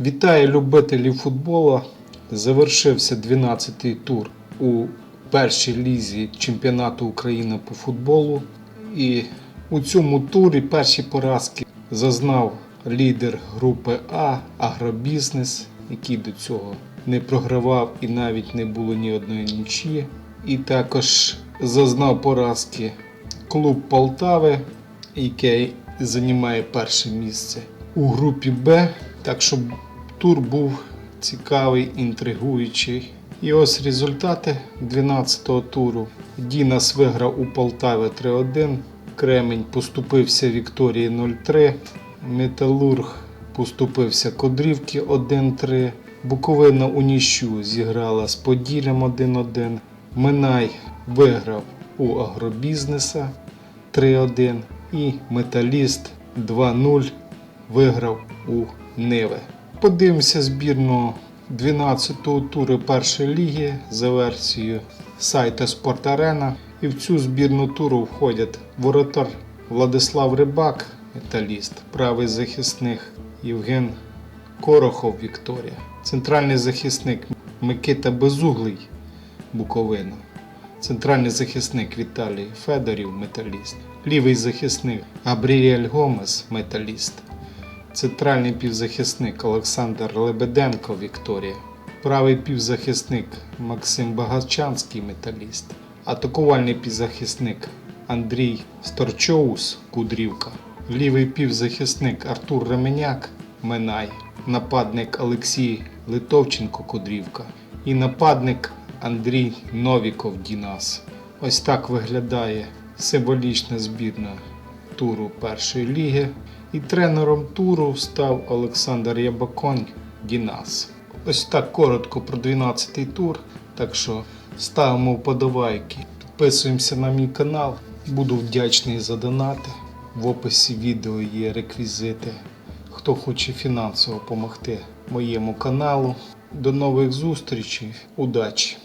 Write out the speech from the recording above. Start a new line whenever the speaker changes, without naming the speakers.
Вітаю любителів футболу. Завершився 12-й тур у першій лізі чемпіонату України по футболу. І у цьому турі перші поразки зазнав лідер групи А Агробізнес, який до цього не програвав і навіть не було ні одної нічі. І також зазнав поразки клуб Полтави, який займає перше місце у групі Б. Так що тур був цікавий, інтригуючий. І ось результати 12-го туру. Дінас виграв у Полтаві 3-1. Кремень поступився Вікторії 0-3. Металург поступився Кодрівки 1-3. Буковина у ніщу зіграла з Поділлям 1-1. Минай виграв у агробізнеса 3-1 і Металіст 2-0 виграв у Ниве. Подивимося збірну 12-го туру першої ліги за версією сайту Спортарена. І в цю збірну туру входять воротар Владислав Рибак, металіст, правий захисник Євген Корохов Вікторія, центральний захисник Микита Безуглий Буковина, центральний захисник Віталій Федорів Металіст, лівий захисник Габріель Гомес Металіст, центральний півзахисник Олександр Лебеденко Вікторія, правий півзахисник Максим Багачанський Металіст, атакувальний півзахисник Андрій Сторчоус Кудрівка, лівий півзахисник Артур Ременяк Минай, нападник Олексій Литовченко Кудрівка. І нападник Андрій Новіков Дінас. Ось так виглядає символічна збірна туру першої ліги. І тренером туру став Олександр Ябаконь Дінас. Ось так коротко про 12-й тур. Так що ставимо вподобайки, підписуємося на мій канал. Буду вдячний за донати. В описі відео є реквізити. Хто хоче фінансово допомогти моєму каналу. До нових зустрічей. Удачі!